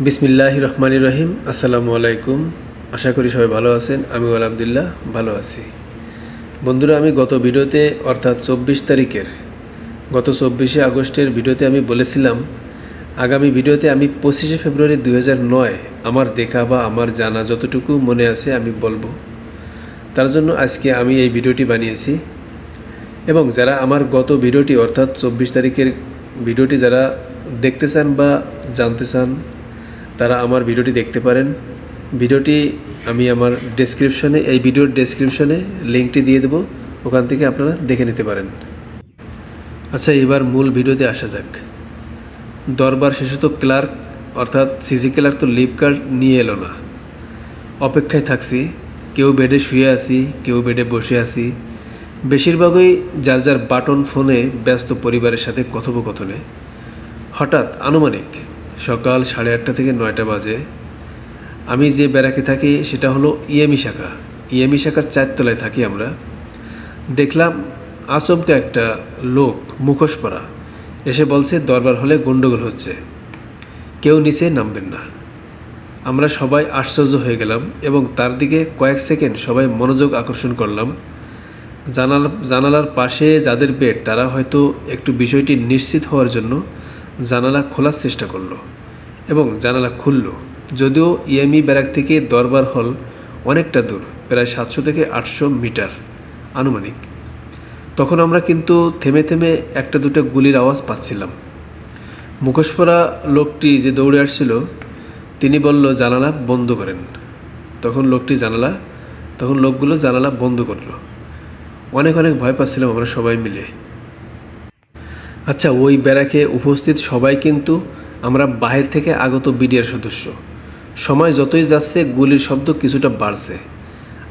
বিসমিল্লাহ রহমান রহিম। আসসালামু আলাইকুম। আশা করি সবাই ভালো আছেন। আমি আলহামদুলিল্লাহ ভালো আছি। বন্ধুরা, আমি গত ভিডিওতে, অর্থাৎ চব্বিশ তারিখের, গত চব্বিশে আগস্টের ভিডিওতে আমি বলেছিলাম, আগামী ভিডিওতে আমি পঁচিশে ফেব্রুয়ারি দুই আমার দেখা বা আমার জানা যতটুকু মনে আছে আমি বলব। তার জন্য আজকে আমি এই ভিডিওটি বানিয়েছি। এবং যারা আমার গত ভিডিওটি, অর্থাৎ চব্বিশ তারিখের ভিডিওটি যারা দেখতে চান বা জানতে চান তারা আমার ভিডিওটি দেখতে পারেন। ভিডিওটি আমি আমার ডেসক্রিপশনে এই ভিডিওর ডেসক্রিপশনে লিঙ্কটি দিয়ে দেবো। ওখান থেকে আপনারা দেখে নিতে পারেন। আচ্ছা এবার মূল ভিডিওতে আসা যাক। দরবার শেষত ক্লার্ক অর্থাৎ সিজি ক্লার্ক তো লিভ কার্ড নিয়ে এলো না। অপেক্ষায় থাকছি, কেউ বেডে শুয়ে আছি, কেউ বেডে বসে আছি। বেশিরভাগই যার যার বাটন ফোনে ব্যস্ত পরিবারের সাথে কথোপকথনে। হঠাৎ আনুমানিক সকাল সাড়ে আটটা থেকে নয়টা বাজে। আমি যে ব্যারাকে থাকি সেটা হলো ইএমই শাখা। ইএমই শাখার চারতলায় থাকি আমরা। দেখলাম আচমকা একটা লোক মুখোশ পরা। এসে বলছে, দরবার হলে গণ্ডগোল হচ্ছে। কেউ নিচে নামবেন না। আমরা সবাই আশ্চর্য হয়ে গেলাম এবং তার দিকে কয়েক সেকেন্ড সবাই মনোযোগ আকর্ষণ করলাম। জানালা, জানালার পাশে যাদের বেড, তারা হয়তো একটু বিষয়টি নিশ্চিত হওয়ার জন্য জানালা খোলার চেষ্টা করল এবং জানালা খুলল। যদিও ইএমই ব্যারাক থেকে দরবার হল অনেকটা দূর, প্রায় সাতশো থেকে আটশো মিটার আনুমানিক। তখন আমরা কিন্তু থেমে থেমে একটা দুটো গুলির আওয়াজ পাচ্ছিলাম। মুখোশ পরা লোকটি যে দৌড়ে আসছিল, তিনি বলল, জানালা বন্ধ করেন। তখন লোকটি জানালা, তখন লোকগুলো জানালা বন্ধ করল। অনেক অনেক ভয় পাচ্ছিলাম আমরা সবাই মিলে। আচ্ছা ওই ব্যারাকে উপস্থিত সবাই কিন্তু আমরা বাহির থেকে আগত বিডিআর সদস্য। সময় যতই যাচ্ছে, গুলির শব্দ কিছুটা বাড়ছে।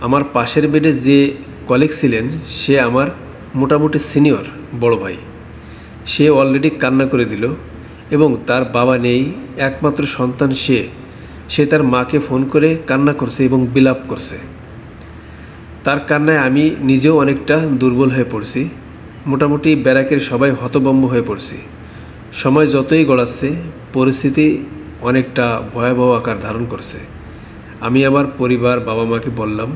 আমার পাশের বেডে যে কলিগ ছিলেন, সে আমার মোটামুটি সিনিয়র বড় ভাই। সে অলরেডি কান্না করে দিল এবং তার বাবা নেই, একমাত্র সন্তান সে। সে তার মাকে ফোন করে কান্না করছে এবং বিলাপ করছে। তার কান্নায় আমি নিজেও অনেকটা দুর্বল হয়ে পড়ছি। মোটামুটি ব্যারাকের সবাই হতবম্ব হয়ে পড়ছি। সময় যতই গড়াচ্ছে, পরিস্থিতি অনেকটা ভয়াবহ আকার ধারণ করছে। আমি আমার পরিবার বাবা মাকে বললাম,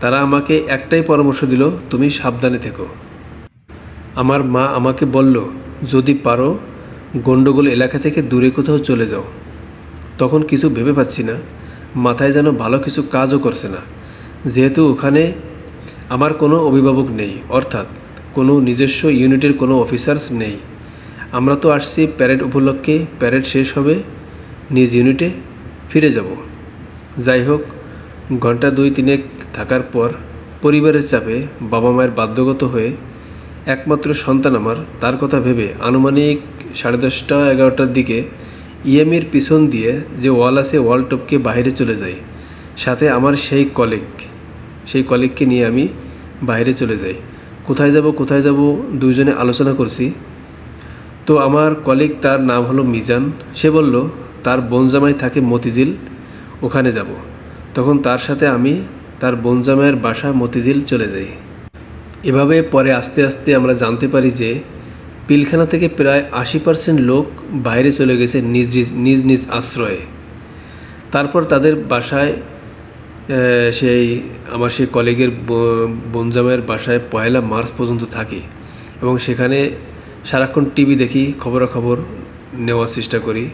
তারা আমাকে একটাই পরামর্শ দিল, তুমি সাবধানে থেকো। আমার মা আমাকে বলল, যদি পারো গণ্ডগোল এলাকা থেকে দূরে কোথাও চলে যাও। তখন কিছু ভেবে পাচ্ছি না, মাথায় যেন ভালো কিছু কাজও করছে না। যেহেতু ওখানে আমার কোনো অভিভাবক নেই, অর্থাৎ কোনো নিজস্ব ইউনিটের কোনো অফিসার্স নেই। আমরা তো আসছি প্যারেড উপলক্ষে, প্যারেড শেষ হবে, নিজ ইউনিটে ফিরে যাব। যাই হোক, ঘণ্টা দুই তিনেক থাকার পর পরিবারের চাপে বাবা মায়ের বাধ্যগত হয়ে একমাত্র সন্তান আমার, তার কথা ভেবে আনুমানিক সাড়ে দশটা এগারোটার দিকে ইএমের পিছন দিয়ে যে ওয়াল আছে ওয়াল টপকে বাইরে চলে যাই। সাথে আমার সেই কলিগ, সেই কলিগকে নিয়ে আমি বাইরে চলে যাই। কোথায় যাব কোথায় যাব দুইজনে আলোচনা করছি। তো আমার কলিগ তার নাম হলো মিজান। সে বলল, তার বোন জামাই থাকে মতিঝিল, ওখানে যাব। তখন তার সাথে আমি তার বোন জামাইয়ের বাসা মতিঝিল চলে যাই। এভাবে পরে আস্তে আস্তে আমরা জানতে পারি যে পিলখানা থেকে প্রায় আশি পার্সেন্ট লোক বাইরে চলে গেছে নিজ নিজ- নিজ আশ্রয়ে। তারপর তাদের বাসায় সেই আমার সেই কলিগের বনজামের বাসায় পয়লা মার্চ পর্যন্ত থাকি এবং সেখানে সারাক্ষণ টিভি দেখি, খবরাখবর নেওয়ার চেষ্টা করি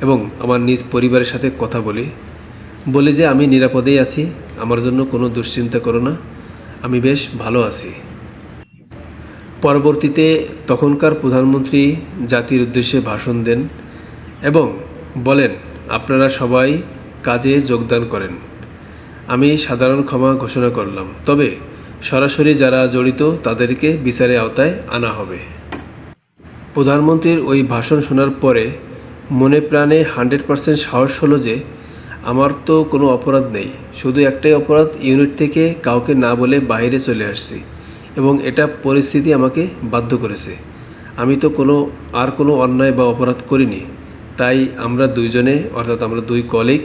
এবং আমার নিজ পরিবারের সাথে কথা বলি। বলি যে, আমি নিরাপদেই আছি, আমার জন্য কোনো দুশ্চিন্তা করো না, আমি বেশ ভালো আছি। পরবর্তীতে তখনকার প্রধানমন্ত্রী জাতির উদ্দেশ্যে ভাষণ দেন এবং বলেন, আপনারা সবাই কাজে যোগদান করেন। আমি সাধারণ ক্ষমা ঘোষণা করলাম। তবে সরাসরি যারা জড়িত, তাদেরকে বিচারের আওতায় আনা হবে। প্রধানমন্ত্রীর ওই ভাষণ শোনার পরে মনে প্রাণে হান্ড্রেড পারসেন্ট সাহস হলো যে আমার তো কোনো অপরাধ নেই। শুধু একটাই অপরাধ, ইউনিট থেকে কাউকে না বলে বাইরে চলে আসছি এবং এটা পরিস্থিতি আমাকে বাধ্য করেছে। আমি তো কোনো, আর কোনো অন্যায় বা অপরাধ করিনি। তাই আমরা দুইজনে, অর্থাৎ আমরা দুই কলিগ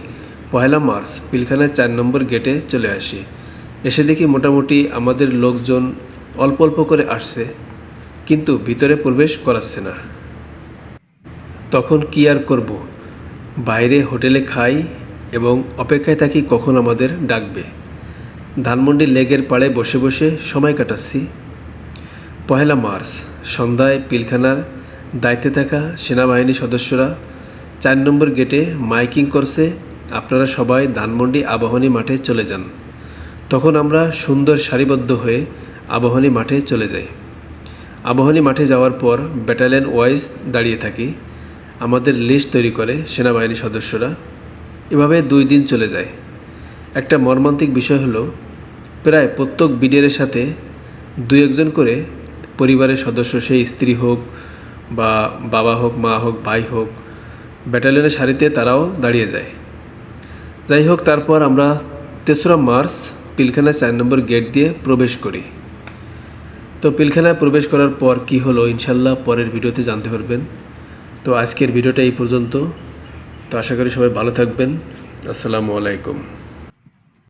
পয়লা মার্চ পিলখানায় চার নম্বর গেটে চলে আসি। এসে দেখি মোটামুটি আমাদের লোকজন অল্প অল্প করে আসছে, কিন্তু ভিতরে প্রবেশ করাচ্ছে না। তখন কি আর করব? বাইরে হোটেলে খাই এবং অপেক্ষায় থাকি কখন আমাদের ডাকবে। ধানমন্ডি লেগের পাড়ে বসে বসে সময় কাটাচ্ছি। পহেলা মার্চ, সন্ধ্যায় পিলখানার দায়িত্বে থাকা সেনাবাহিনী সদস্যরা চার নম্বর গেটে মাইকিং করছে আপনারা সবাই ধানমন্ডি আবাহনী মাঠে চলে যান। তখন আমরা সুন্দর সারিবদ্ধ হয়ে আবাহনী মাঠে চলে যাই। আবাহনী মাঠে যাওয়ার পর ব্যাটালিয়ন ওয়াইজ দাঁড়িয়ে থাকি। আমাদের লিস্ট তৈরি করে সেনাবাহিনী সদস্যরা। এভাবে দুই দিন চলে যায়। একটা মর্মান্তিক বিষয় হলো, প্রায় প্রত্যেক বিডিআরের সাথে দু একজন করে পরিবারের সদস্য, সেই স্ত্রী হোক বা বাবা হোক, মা হোক, ভাই হোক, ব্যাটালিয়নের সারিতে তারাও দাঁড়িয়ে যায়। যাই হোক তারপর আমরা তেসরা মার্চ পিলখানা চার নম্বর গেট দিয়ে প্রবেশ করি। তো পিলখানায় প্রবেশ করার পর কি হলো, ইনশাল্লাহ পরের ভিডিওতে জানতে পারবেন। তো আজকের ভিডিওটা এই পর্যন্ত। তো আশা করি সবাই ভালো থাকবেন। আসসালামু আলাইকুম।